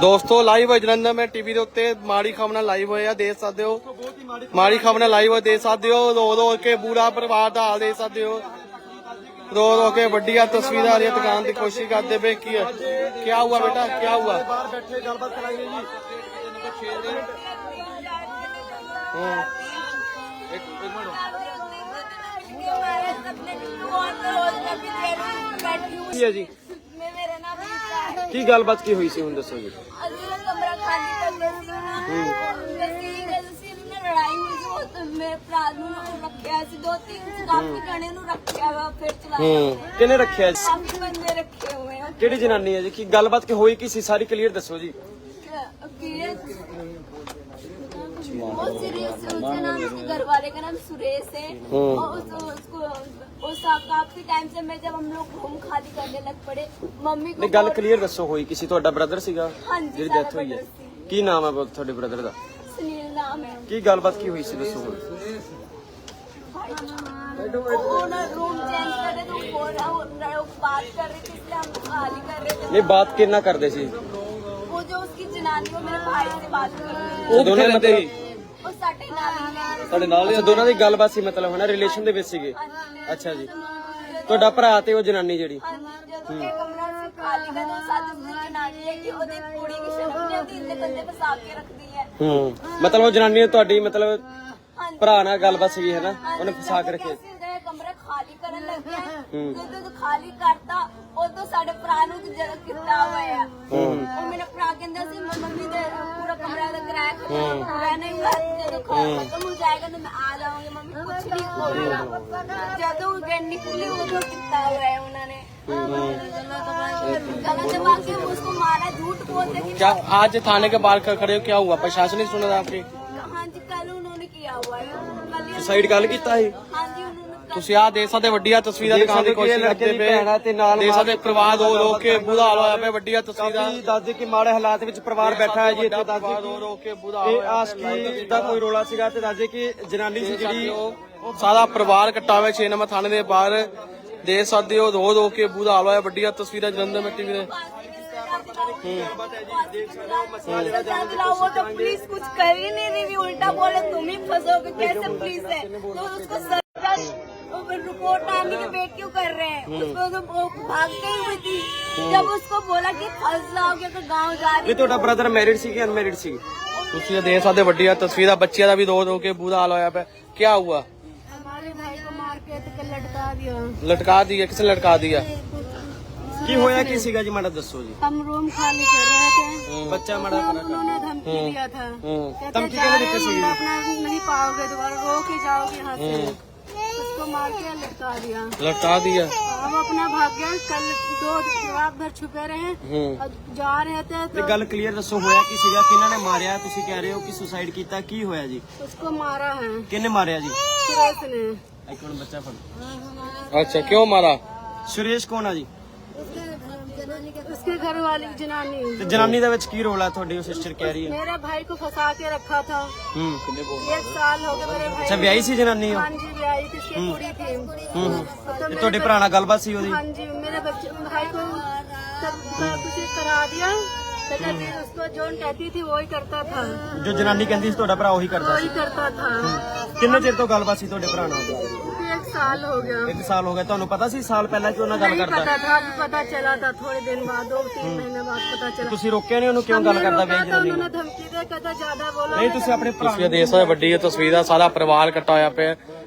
ਦੋਸਤੋ ਲਾਈਵ ਹੈ ਜਲੰਧਰ ਮੈਂ ਟੀਵੀ ਦੇ ਉੱਤੇ। ਮਾੜੀ ਖਬਰ ਨਾਲ ਲਾਈਵ ਹੋਇਆ ਦੇਖ ਸਕਦੇ ਹੋ। ਮਾੜੀ ਖਬਰ ਨਾਲ ਲਾਈਵ ਦੇਖ ਸਕਦੇ ਹੋ। ਰੋ ਰੋ ਕੇ ਬੁਰਾ ਪਰਿਵਾਰ ਦਾ ਹਾਲ ਦੇਖ ਸਕਦੇ ਹੋ। ਰੋ ਰੋ ਕੇ ਵੱਡੀਆਂ ਤਸਵੀਰਾਂ ਆ ਰਹੀਆਂ ਦੁਕਾਨ ਦੀ ਕੋਸ਼ਿਸ਼ ਕਰਦੇ ਪਏ। ਕੀ ਹੈ? ਕੀ ਹੁਆ ਬੇਟਾ? ਕੀ ਹੁਆ ਬਾਹਰ ਬੈਠੇ ਗੱਲਬਾਤ ਕਰਾਈ ਜੀ ਹਾਂ ਇੱਕ ਇੱਕ ਮਿੰਟ ਕੀ ਜੀ? ਕੀ ਗੱਲਬਾਤ ਕੀ ਹੋਈ ਸੀ ਹੁਣ ਦੱਸੋ ਜੀ? ਮੇਰੇ ਭਰਾ ਨੂੰ ਰੱਖਿਆ ਸੀ ਦੋ ਤਿੰਨ ਕਾਫੀ ਨੂੰ ਰੱਖਿਆ ਵਾ ਫਿਰ ਚਲਾਇਆ ਕਿਹਨੇ ਰੱਖਿਆ ਜੀ? ਕਾਫੀ ਬੰਦੇ ਰੱਖੇ ਹੋਏ ਆ। ਕਿਹੜੀ ਜਨਾਨੀ ਹੈ ਜੀ? ਕੀ ਗੱਲਬਾਤ ਕੀ ਹੋਈ ਕੀ ਸੀ? ਸਾਰੀ ਕਲੀਅਰ ਦੱਸੋ ਜੀ। ਕਿ- ਕਿ ਇਹ बहुत सीरियस है उसका नाम उसके घर वाले का नाम सुरेश है और उस, उसको उस काफी टाइम से मैं जब हम लोग रूम खाली करने लग पड़े मम्मी को ਨਹੀਂ ਗੱਲ बहुत- ਕਲੀਅਰ ਦੱਸੋ ਹੋਈ ਕਿਸੇ ਤੁਹਾਡਾ ਬ੍ਰਦਰ ਸੀਗਾ ਹਾਂਜੀ, ਜਿਹੜੀ ਸਾਡਾ ਡੈਥ ਹੋਈ ਹੈ brother ਸੀ। ਕੀ ਨਾਮ ਹੈ ਬੋ- ਤੁਹਾਡੇ ਬ੍ਰਦਰ ਦਾ सुनील नाम है ਕੀ ਗੱਲਬਾਤ ਕੀ ਹੋਈ ਸੀ ਦੱਸੋ ਹੁਣ वो ना रूम चेंज कर रहे थे वो वो वो बात कर रही थी इसलिए हम खाली कर रहे थे ਨਹੀਂ ਬਾਤ ਕਿੰਨਾ ਕਰਦੇ ਸੀ वो जो उसकी जनानी वो मेरे भाई से बात कर रही थी ਉਹ ਦੋਨੇ ਮਤਲਬ वो साटे ਤੁਹਾਡੇ ਨਾਲ ਹੀ ਦੋਨਾਂ ਦੀ ਗੱਲਬਾਤ ਸੀ ਮਤਲਬ ਹਨਾ ਰਿਲੇਸ਼ਨ ਦੇ ਵਿੱਚ ਸੀਗੇ। ਅੱਛਾ ਜੀ। ਤੁਹਾਡਾ ਭਰਾ ਤੇ ਉਹ ਜਨਾਨੀ ਜਿਹੜੀ? ਜਦੋਂ ਹੂੰ ਮਤਲਬ ਉਹ ਜਨਾਨੀ ਤੁਹਾਡੀ ਮਤਲਬ ਭਰਾ ਨਾਲ ਗੱਲਬਾਤ ਸੀਗੀ ਹਨਾ? ਉਹਨੇ ਫਸਾ ਕੇ ਰੱਖਿਆ ਕਮਰਾ ਖਾਲੀ ਕਰਨ ਲੱਗੇ ਜਦੋਂ ਖਾਲੀ ਕਰਤਾ ਉਦੋਂ ਸਾਡੇ ਭਰਾ ਨੂੰ ਜਦ ਕੀਤਾ ਹੋਇਆ ਉਹ ਮੇਰਾ ਭਰਾ ਕਹਿੰਦਾ ਸੀ ਮੈਂ ਮੰਮੀ ਦੇ ਪੂਰਾ ਕਮਰਾ ਦਾ ਕਿਰਾਇਆ ਖਤਮ ਪੂਰਾ ਨਹੀਂ ਹੋਇਆ ਜਦੋਂ ਖਾ- ਖਤਮ ਹੋ ਜਾਏਗਾ ਤਾਂ ਮੈਂ ਆ ਜਾਵਾਂਗੀ ਮੰਮੀ ਕੁਛ ਨਹੀਂ ਹੋਏਗਾ ਜਦੋਂ ਉਹ ਗੈਨ ਨਿਕਲੀ ਉਦੋਂ ਕੀਤਾ ਹੋਇਆ ਹੈ ਉਹਨਾਂ ਨੇ गला दबा के उसको मारा झूठ बोलते कि क्या आज थाने के बाहर खड़े हो क्या हुआ प्रशासन ने सुना था आपकी हाँ जी कल उन्होंने किया हुआ है कल ही- ਸੁਸਾਈਡ ਗੱਲ ਕੀਤਾ ਸੀ हाँ जी उन्होंने कल- ਤੁਸੀਂ ਆ ਦੇਖ ਸਕਦੇ ਵੱਡੀਆਂ ਤਸਵੀਰਾਂ ਦੇਖ ਦਿਖਾਉਣ ਦੀ ਸਕਦੇ ਕਿ ਇਹ ਕੋਸ਼ਿਸ਼ ਲੜਕੇ ਕਰਦੇ ਦੀ ਪਏ ਭੈਣ ਆ ਤੇ ਨਾਲ ਦੇਖ ਮਾਂ ਸਕਦੇ ਪਰਿਵਾਰ ਰੋ ਰੋ ਕੇ ਬੁਰਾ ਹਾਲ ਹੋਇਆ ਪਿਆ ਵੱਡੀਆਂ ਤਸਵੀਰਾਂ ਕਾਫੀ ਦੱਸਦੇ ਕਿ ਮਾੜੇ ਹਾਲਾਤ ਵਿੱਚ ਪਰਿਵਾਰ ਬੈਠਾ ਹੈ ਜੀ ਇੱਥੇ ਦੱਸਦੇ ਪਰਿਵਾਰ ਰੋ ਰੋ ਕੇ ਬੁਰਾ ਹਾਲ ਇਹ ਹੋਇਆ ਆਸ਼ਕੀ ਦਾ ਕੋਈ ਰੋਲਾ ਸੀਗਾ ਤੇ ਦੱਸਦੇ ਕਿ ਜਨਾਨੀ ਸੀ ਜਿਹੜੀ ਸਾਰਾ ਪਰਿਵਾਰ ਇਕੱਠਾ ਹੋਇਆ 6 ਨੰਬਰ ਥਾਣੇ ਦੇ ਬਾਹਰ ਦੇਖ ਸਕਦੇ ਹੋ ਰੋ ਰੋ ਕੇ ਬੁਰਾ ਹਾਲ ਹੋਇਆ ਵੱਡੀਆਂ ਤਸਵੀਰਾਂ ਜਲੰਧਰ में ਟੀਵੀ ਦੇ वो तो पुलिस कुछ कर ही नहीं रही उल्टा बोले तुम ही फंसोगे कैसे पुलिस है तो उसको रश रिपोर्ट आने के वेट क्यों कर रहे हैं उसमें तो वो भाग गई हुई थी जब उसको बोला कि फंस जाओगे तो गांव जा रही ਇਹ ਤੁਹਾਡਾ ਬ੍ਰਦਰ ਮੈਰਿਡ ਸੀ ਕਿ ਅਨਮੈਰਿਡ ਸੀ ਤੁਸੀਂ ਇਹ ਦੇਖ ਸਕਦੇ ਵੱਡੀਆਂ ਤਸਵੀਰਾਂ ਬੱਚਿਆਂ ਦਾ ਵੀ ਦੋ ਦੋ ਕੇ ਬੁਰਾ ਹਾਲ ਹੋਇਆ ਪਿਆ ਕੀ ਹੁਆ हमारे भाई को मार के तो कल लटका दिया ਲਟਕਾ ਦਿਆ ਕਿਸੇ ਨੇ ਲਟਕਾ ਦਿਆ ਕੀ ਹੋਇਆ ਕੀ ਸੀਗਾ ਜੀ ਮਾੜਾ ਦੱਸੋ ਜੀ हम रूम खाली कर रहे थे ਬੱਚਾ ਮਾੜਾ तो उन्होंने धमकी दिया था कहते, धमकी जा कैसे रहे हो, देते सी? अपना नहीं पाओगे दोबारा रो के जाओगे यहाँ से मार के लटका दिया लटका दिया हम अपना भाग गया कल दो जवाब भर छुपे रहे और जा रहे थे ਤੇ तो ਗੱਲ ਕਲੀਅਰ ਦੱਸੋ ਹੋਇਆ ਕੀ ਸੀਗਾ ਕਿਹਨਾਂ ਨੇ ਮਾਰਿਆ ਤੁਸੀਂ ਕਹਿ ਰਹੇ ਹੋ ਕਿ ਸੁਸਾਈਡ ਕੀਤਾ ਕੀ ਹੋਇਆ ਜੀ उसको मारा है ਕਿਹਨੇ ਮਾਰਿਆ ਜੀ सुरेश ने ਇੱਕ ਮਿੰਟ ਬੱਚਾ ਫੜ अच्छा क्यों मारा ਸੁਰੇਸ਼ ਕੌਣ ਆ ਜੀ उसके घर वाली जनानी ਤੇ ਜਨਾਨੀ ਦੇ ਵਿੱਚ ਕੀ ਰੋਲ ਆ ਤੁਹਾਡੀ ਸਿਸਟਰ ਕਹਿ ਰਹੀ ਹੈ मेरे भाई को फंसा के रखा था ਹੂੰ एक साल हो गए मेरे ਅੱਛਾ भाई ਵਿਆਹੀ ਸੀ ਜਨਾਨੀ ਉਹ हाँ जी ब्याही थी इसकी कुड़ी थी ਹੂੰ तो ਤੇ मेरे ਤੁਹਾਡੇ ਭਰਾ ਨਾਲ ਗੱਲਬਾਤ ਸੀ ਉਹਦੀ हाँ जी मेरे बच्चे भाई को सब कुछ करा दिया तो कहती उसको जो कहती थी वही करता था ਜੋ ਜਨਾਨੀ ਕਹਿੰਦੀ ਸੀ ਤੁਹਾਡਾ ਭਰਾ ਉਹੀ ਕਰਦਾ वही करता था ਸੀ ਕਿੰਨੇ ਚਿਰ ਤੋਂ ਗੱਲਬਾਤ ਸੀ ਤੁਹਾਡੇ ਭਰਾ ਨਾਲ एक साल हो गया ਇੱਕ ਸਾਲ ਹੋ ਗਿਆ ਤੁਹਾਨੂੰ ਪਤਾ ਸੀ ਸਾਲ ਪਹਿਲਾਂ ਕਿ ਉਹਨਾਂ ਗੱਲ नहीं ਕਰਦਾ पता था अभी पता चला था थोड़े दिन बाद दो तीन महीने बाद पता चला ਤੁਸੀਂ ਰੋਕਿਆ ਨਹੀਂ ਉਹਨੂੰ ਕਿਉਂ ਗੱਲ हमने ਕਰਦਾ रोका ਪਿਆ था, ਜਨਾਨੀ उन्होंने धमकी दे कहता ज्यादा बोला ਨਹੀਂ ਤੁਸੀਂ ਆਪਣੇ ਭਰਾ ਤੁਸੀਂ ਇਹ ਦੇਖ ਸਕਦੇ ਹੋ ਵੱਡੀ ਇਹ ਤਸਵੀਰਾਂ ਸਾਰਾ ਪਰਿਵਾਰ ਇਕੱਠਾ ਹੋਇਆ ਪਿਆ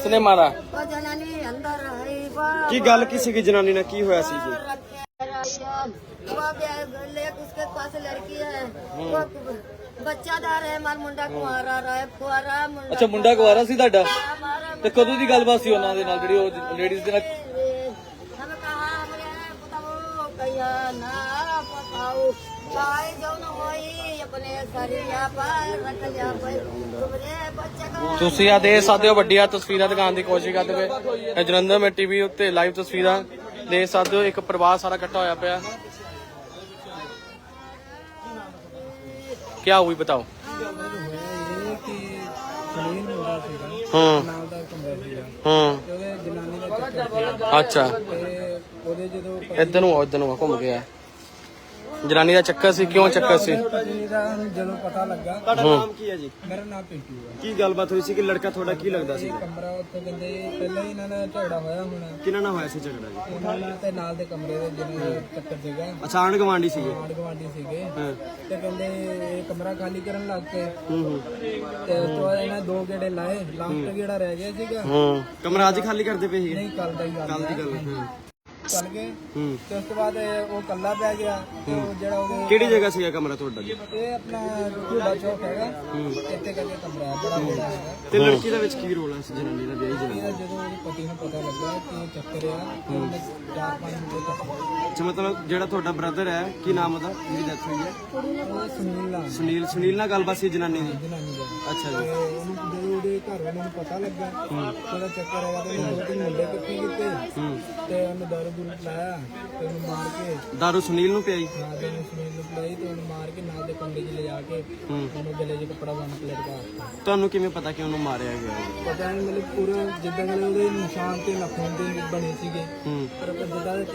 किसने मारा जनानी अंदर आई बा ਕੀ ਗੱਲ ਕੀ ਸੀਗੀ ਜਨਾਨੀ ਨਾਲ ਕੀ ਹੋਇਆ ਸੀ ਜੀ वो ले उसके पास लड़की है वो बच्चादार है मार मुंडा कुआरा रहा है फुआरा मुंडा ਅੱਛਾ ਮੁੰਡਾ ਕੁਵਾਰਾ ਸੀ ਤੁਹਾਡਾ हमारा ਤੇ ਕਦੋਂ ਦੀ ਗੱਲਬਾਤ ਸੀ ਉਹਨਾਂ ਦੇ ਨਾਲ ਜਿਹੜੀ ਉਹ ਲੇਡੀਜ਼ ਦੇ ਨਾਲ हम कहा हमरे पुतवो कहिया ना बताओ काय अपने सरिया पर रख जा पर तुमरे बच्चे को ਤੁਸੀਂ ਆ ਦੇਖ ਸਕਦੇ ਹੋ ਵੱਡੀਆਂ ਤਸਵੀਰਾਂ ਦਿਖਾਉਣ ਦੀ ਕੋਸ਼ਿਸ਼ ਕਰਦੇ ਪਏ ਇਹ ਜਲੰਧਰ ਮੇ ਟੀਵੀ ਉੱਤੇ ਲਾਈਵ ਤਸਵੀਰਾਂ ਦੇਖ ਸਕਦੇ ਹੋ। ਇੱਕ ਪਰਿਵਾਰ ਸਾਰਾ ਇਕੱਠਾ ਹੋਇਆ ਪਿਆ। ਕੀ ਹੋਈ ਬਤਾਓ। ਇਹ ਕਿ ਅੱਛਾ। ਤੇ ਉਹਦੇ ਜਦੋਂ ਇੱਧਰ ਨੂੰ ਆਓ, ਇੱਧਰ ਨੂੰ ਘੁੰਮ ਗਿਆ ਜਨਾਨੀ ਦਾ ਚੱਕਰ ਸੀ ਕਿਉਂ ਚੱਕਰ ਸੀ? ਜਦੋਂ ਪਤਾ ਲੱਗਾ ਤੁਹਾਡਾ ਨਾਮ ਕੀ ਹੈ ਜੀ? ਮੇਰਾ ਨਾਮ ਪਿੰਟੂ ਹੈ। ਕੀ ਗੱਲਬਾਤ ਹੋਈ ਸੀ ਕਿ ਲੜਕਾ ਤੁਹਾਡਾ ਕੀ ਲੱਗਦਾ ਸੀ? ਕਮਰਾ ਉੱਥੇ ਕਹਿੰਦੇ ਪਹਿਲਾਂ ਹੀ ਇਹਨਾਂ ਨਾਲ ਝਗੜਾ ਹੋਇਆ ਹੋਣਾ। ਕਿਹਨਾਂ ਨਾਲ ਹੋਇਆ ਸੀ ਝਗੜਾ ਜੀ? ਉਹਨਾਂ ਨਾਲ ਤੇ ਨਾਲ ਦੇ ਕਮਰੇ ਦੇ ਜਿਹਨਾਂ ਦਾ ਚੱਕਰ ਸੀਗਾ। ਅਚਾਨਕ ਗਵਾਂਡੀ ਸੀਗੇ? ਆਂਢ ਗੁਆਂਢੀ ਸੀਗੇ। ਹਾਂ। ਤੇ ਕਹਿੰਦੇ ਇਹ ਕਮਰਾ ਖਾਲੀ ਕਰਨ ਲੱਗ ਪਏ ਤੇ ਉਸ ਤੋਂ ਬਾਅਦ ਇਹਨਾਂ ਦੋ ਗੇੜੇ ਲਾਏ। ਲਾਸਟ ਗੇੜਾ ਰਹਿ ਗਿਆ ਸੀਗਾ। ਹੂੰ। ਕਮਰਾ ਅੱਜ ਖਾਲੀ ਕਰਦੇ ਪਏ ਸੀਗੇ? ਨਹੀਂ ਕੱਲ ਦਾ ਹੀ ਗੱਲ ਕੱਲ ਦੀ ਗੱਲ ਹੈ। ਚੱਲ ਗਏ। ਹੂੰ। ਤੇ ਉਸ ਤੋਂ ਬਾਅਦ ਇਹ ਉਹ ਕੱਲਾ ਪੈ ਗਿਆ। ਤੇ ਉਹ ਜਿਹੜਾ ਉਹਦੇ ਕਿਹੜੀ ਜਗ੍ਹਾ ਸੀਗਾ ਕਮਰਾ ਤੁਹਾਡਾ ਜੀ? ਇਹ ਆਪਣਾ ਝੂੜਾ ਚੌਕ ਹੈਗਾ। ਇੱਥੇ ਕਰਕੇ ਕਮਰਾ ਹੈ, ਬੜਾ ਬੜਾ ਹੈਗਾ। ਤੇ ਲੜਕੀ ਦਾ ਵਿੱਚ ਕੀ ਰੋਲ ਹੈ ਇਸ ਜਨਾਨੀ ਦਾ ਵਿਆਹੀ ਜਨਾਨੀ ਇਹਦਾ ਜਦੋਂ ਉਹਦੇ ਪਤੀ ਨੂੰ ਪਤਾ ਲੱਗਾ ਕਿ ਇਹ ਚੱਕਰ ਆ ਤੇ ਉਹਨੇ ਅੱਛਾ ਮਤਲਬ ਜਿਹੜਾ ਤੁਹਾਡਾ ਬ੍ਰਦਰ ਹੈ ਕੀ ਨਾਮ ਉਹਦਾ? ਜਿਹਦੀ ਡੈਥ ਹੋਈ ਹੈ? ਸੁਨੀਲ। ਨਾਲ ਸੁਨੀਲ ਸੁਨੀਲ ਨਾਲ ਗੱਲਬਾਤ ਸੀ ਜਨਾਨੀ ਦੀ ਜਨਾਨੀ ਦਾ ਅੱਛਾ ਤੇ ਜੀ ਉਹਨੂੰ ਜਦੋਂ ਉਹਦੇ ਘਰ ਵਾਲਿਆਂ ਨੂੰ ਪਤਾ ਲੱਗਾ ਉਹਦਾ ਚੱਕਰ ਹੈਗਾ ਤੇ ਉਹਨੇ ਦੋ ਤਿੰਨ ਮੁੰਡੇ ਕੀਤੇ। ਤੇ ਉਹਨੂੰ ਦਾਰੂ ਦੂਰੂ ਪਿਲਾਇਆ ਤੇ ਉਹਨੂੰ ਮਾਰ ਕੇ ਦਾਰੂ ਸੁਨੀਲ ਨੂੰ ਪਿਆਈ? ਨਾਲ ਦੇ ਨੂੰ ਸੁਨੀਲ ਨੂੰ ਪਿਲਾਈ ਤੇ ਉਹਨੂੰ ਮਾਰ ਕੇ ਨਾਲ ਦੇ ਕਮਰੇ 'ਚ ਲਿਜਾ ਕੇ ਉਹਨੂੰ ਗਲੇ 'ਚ ਕੱਪੜਾ ਬੰਨ੍ਹ ਕੇ ਲਟਕਾ ਦਿੱਤਾ। ਤੁਹਾਨੂੰ ਕਿਵੇਂ ਪਤਾ ਕਿ ਉਹਨੂੰ ਮਾਰਿਆ ਗਿਆ? ਹੈ? ਪਤਾ ਨਹੀਂ ਮਤਲਬ ਪੂਰਾ ਜਿੱਦਾਂ ਕਿ ਉਹਦੇ ਨਿਸ਼ਾਨ ਤੇ ਨਖੂਨ ਦੇ ਬਣੇ ਸੀਗੇ। ਹੂੰ। ਪਰ ਜਿੱਦਾਂ ਦੇ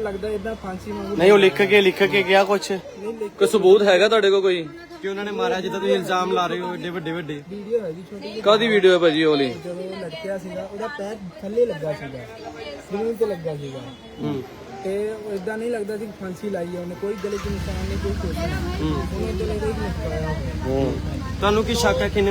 ਲੱਗਦਾ ਨਹੀਂ ਉਹ ਲਿਖ ਕੇ ਲਿਖ ਕੇ ਗਿਆ ਕੁਛ? ਕੋਈ ਸਬੂਤ ਹੈਗਾ ਤੁਹਾਡੇ ਕੋਲ ਕੋਈ? ਕਿ ਉਹਨਾਂ ਨੇ ਮਾਰਿਆ ਜਿੱਦਾਂ ਤੁਸੀਂ ਇਲਜ਼ਾਮ ਲਾ ਰਹੇ ਹੋ ਏਡੇ ਵੱਡੇ ਵੱਡੇ? ਕਾਦੀ ਵੀਡੀਓ ਹੈ ਭਾਜੀ ਉਹਲੀ ਜਦੋਂ ਸੀਗਾ ਉਹਦਾ ਪੈਰ ਥੱਲੇ ਲੱਗਾ ਸੀਗਾ ਜ਼ਮੀਨ ਤੇ ਲੱਗਾ ਸੀਗਾ। ਹੂੰ। ਤੇ ਇਦਾਂ ਨਹੀਂ ਲੱਗਦਾ ਸੀ ਫਾਂਸੀ ਲਾਈ ਹੈ ਉਹਨੇ ਕੋਈ ਗਲੇ ਨਿਸ਼ਾਨ ਨਹੀਂ ਕੋਈ ਕੁਝ ਤੁਹਾਨੂੰ ਕੀ ਸ਼ੱਕ ਹੈ ਕਿਹਨੇ